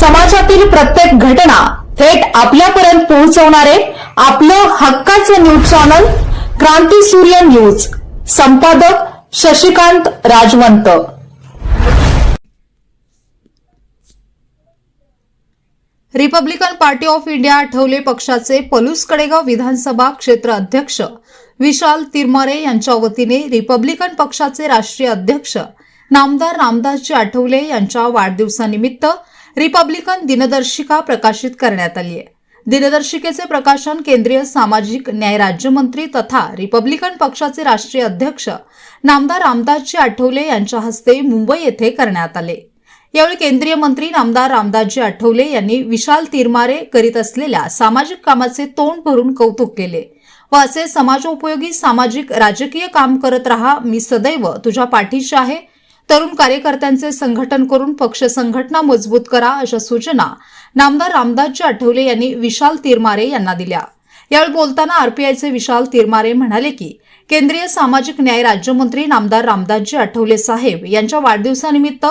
समाजातील प्रत्येक घटना थेट आपल्यापर्यंत पोहोचवणारे आपलं हक्काचं न्यूज चॅनल क्रांती सूर्य न्यूज. संपादक Shashikant Rajvant. Republican party of India Athawale पक्षाचे पलूस कडेगाव विधानसभा क्षेत्र अध्यक्ष विशाल तिरमारे यांच्या वतीने रिपब्लिकन पक्षाचे राष्ट्रीय अध्यक्ष नामदार रामदासजी आठवले यांच्या वाढदिवसानिमित्त रिपब्लिकन दिनदर्शिका प्रकाशित करण्यात आली आहे. दिनदर्शिकेचे प्रकाशन केंद्रीय सामाजिक न्याय राज्यमंत्री तथा रिपब्लिकन पक्षाचे राष्ट्रीय अध्यक्ष नामदार रामदासजी आठवले यांच्या हस्ते मुंबई येथे करण्यात आले. यावेळी केंद्रीय मंत्री नामदार रामदासजी आठवले यांनी विशाल तिरमारे करीत असलेल्या सामाजिक कामाचे तोंड भरून कौतुक केले. व असे समाजोपयोगी सामाजिक राजकीय काम करत रहा मी सदैव तुझ्या पाठीशी आहे. तरुण कार्यकर्त्यांचे संघटन करून पक्ष संघटना मजबूत करा अशा सूचना नामदार रामदासजी आठवले यांनी विशाल तिरमारे यांना दिल्या. यावेळी बोलताना आरपीआयचे विशाल तिरमारे म्हणाले की केंद्रीय सामाजिक न्याय राज्यमंत्री नामदार रामदासजी आठवले साहेब यांच्या वाढदिवसानिमित्त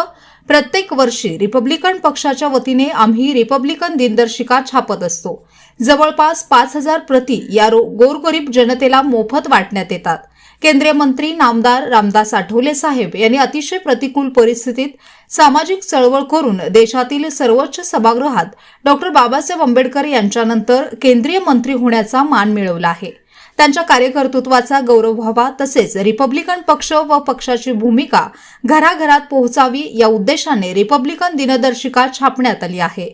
प्रत्येक वर्षी रिपब्लिकन पक्षाच्या वतीने आम्ही रिपब्लिकन दिनदर्शिका छापत असतो. जवळपास पाच हजार प्रति या रो- गोरगरीब जनतेला मोफत वाटण्यात येतात. केंद्रीय मंत्री नामदार रामदास आठवले साहेब यांनी अतिशय प्रतिकूल परिस्थितीत सामाजिक चळवळ करून देशातील सर्वोच्च सभागृहात डॉक्टर बाबासाहेब आंबेडकर यांच्यानंतर केंद्रीय मंत्री होण्याचा मान मिळवला आहे. त्यांच्या कार्यकर्तृत्वाचा गौरव व्हावा तसेच रिपब्लिकन पक्ष व पक्षाची भूमिका घराघरात पोहोचावी या उद्देशाने रिपब्लिकन दिनदर्शिका छापण्यात आली आहे.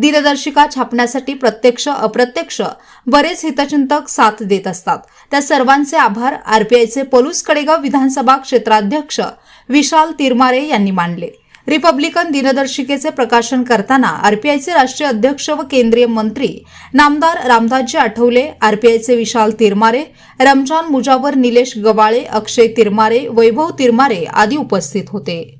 दिनदर्शिका छापण्यासाठी प्रत्यक्ष अप्रत्यक्ष बरेच हितचिंतक साथ देत असतात. त्या सर्वांचे आभार. आरपीआयचे पलूस कडेगाव विधानसभा क्षेत्राध्यक्ष विशाल तिरमारे यांनी मानले. रिपब्लिकन दिनदर्शिकेचे प्रकाशन करताना आरपीआयचे राष्ट्रीय अध्यक्ष व केंद्रीय मंत्री नामदार रामदासजी आठवले आरपीआयचे विशाल तिरमारे रमजान मुजावर निलेश गवाळे अक्षय तिरमारे वैभव तिरमारे आदी उपस्थित होते.